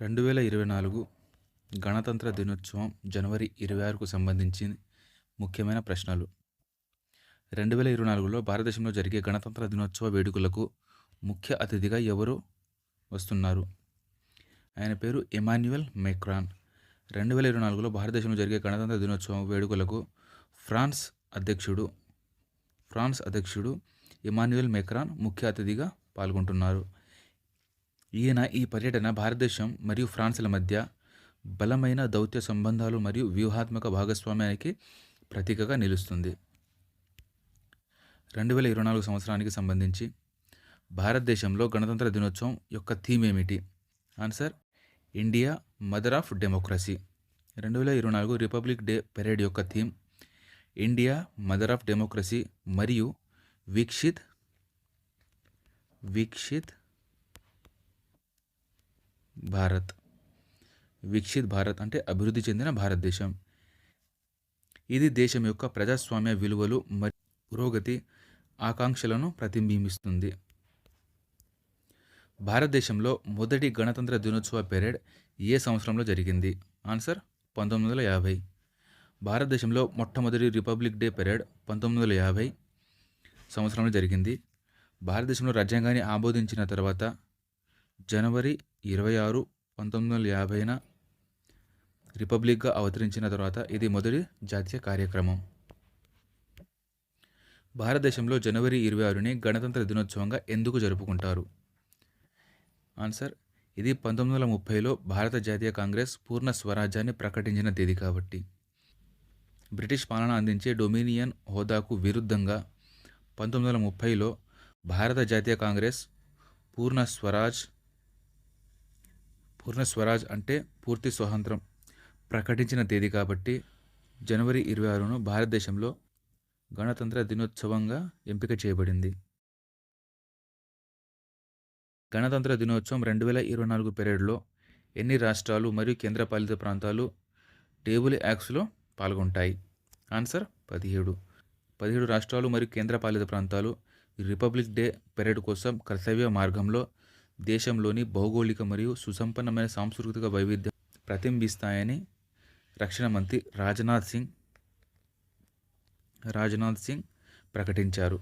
రెండు వేల ఇరవై నాలుగు గణతంత్ర దినోత్సవం జనవరి ఇరవై ఆరుకు సంబంధించి ముఖ్యమైన ప్రశ్నలు. రెండు వేల ఇరవై నాలుగులో భారతదేశంలో జరిగే గణతంత్ర దినోత్సవ వేడుకలకు ముఖ్య అతిథిగా ఎవరు వస్తున్నారు? ఆయన పేరు ఎమాన్యుయల్ మెక్రాన్. రెండు వేల ఇరవై నాలుగులో భారతదేశంలో జరిగే గణతంత్ర దినోత్సవం వేడుకలకు ఫ్రాన్స్ అధ్యక్షుడు ఫ్రాన్స్ అధ్యక్షుడు ఎమాన్యుయల్ మెక్రాన్ ముఖ్య అతిథిగా పాల్గొంటున్నారు. ఈయన ఈ పర్యటన భారతదేశం మరియు ఫ్రాన్స్ల మధ్య బలమైన దౌత్య సంబంధాలు మరియు వ్యూహాత్మక భాగస్వామ్యానికి ప్రతీకగా నిలుస్తుంది. రెండు వేల ఇరవై నాలుగు సంవత్సరానికి సంబంధించి భారతదేశంలో గణతంత్ర దినోత్సవం యొక్క థీమ్ ఏమిటి? Answer India mother of democracy. రెండు వేల ఇరవై నాలుగు రిపబ్లిక్ డే పెరేడ్ యొక్క theme India mother of democracy మరియు వీక్షిత్ వీక్షిత్ భారత్. వికసిత్ భారత్ అంటే అభివృద్ధి చెందిన భారతదేశం. ఇది దేశం యొక్క ప్రజాస్వామ్య విలువలు మరియు పురోగతి ఆకాంక్షలను ప్రతిబింబిస్తుంది. భారతదేశంలో మొదటి గణతంత్ర దినోత్సవ పెరేడ్ ఏ సంవత్సరంలో జరిగింది? ఆన్సర్ పంతొమ్మిది వందల యాభై. భారతదేశంలో మొట్టమొదటి రిపబ్లిక్ డే పెరేడ్ పంతొమ్మిది వందల యాభై సంవత్సరంలో జరిగింది. భారతదేశంలో రాజ్యాంగాన్ని ఆమోదించిన తర్వాత జనవరి ఇరవై ఆరు పంతొమ్మిది వందల యాభైన రిపబ్లిక్గా అవతరించిన తర్వాత ఇది మొదటి జాతీయ కార్యక్రమం. భారతదేశంలో జనవరి ఇరవై ఆరుని గణతంత్ర దినోత్సవంగా ఎందుకు జరుపుకుంటారు? ఆన్సర్ ఇది పంతొమ్మిది వందల ముప్పైలో భారత జాతీయ కాంగ్రెస్ పూర్ణ స్వరాజ్యాన్ని ప్రకటించిన తేదీ కాబట్టి. బ్రిటిష్ పాలన అందించే డొమినియన్ హోదాకు విరుద్ధంగా పంతొమ్మిది వందల ముప్పైలో భారత జాతీయ కాంగ్రెస్ పూర్ణ స్వరాజ్ పూర్ణ స్వరాజ్ అంటే పూర్తి స్వాతంత్రం ప్రకటించిన తేదీ కాబట్టి జనవరి ఇరవై ఆరును భారతదేశంలో గణతంత్ర దినోత్సవంగా ఎంపిక చేయబడింది. గణతంత్ర దినోత్సవం రెండు వేల ఇరవై నాలుగు పెరేడ్లో ఎన్ని రాష్ట్రాలు మరియు కేంద్రపాలిత ప్రాంతాలు టేబుల్ యాక్స్లో పాల్గొంటాయి? ఆన్సర్ పదిహేడు. పదిహేడు రాష్ట్రాలు మరియు కేంద్రపాలిత ప్రాంతాలు రిపబ్లిక్ డే పెరేడ్ కోసం కర్తవ్య మార్గంలో దేశంలోని భౌగోళిక మరియు సుసంపన్నమైన సాంస్కృతిక వైవిధ్యం ప్రతిబింబిస్తాయని రక్షణ మంత్రి రాజ్నాథ్ సింగ్ రాజ్నాథ్ సింగ్ ప్రకటించారు.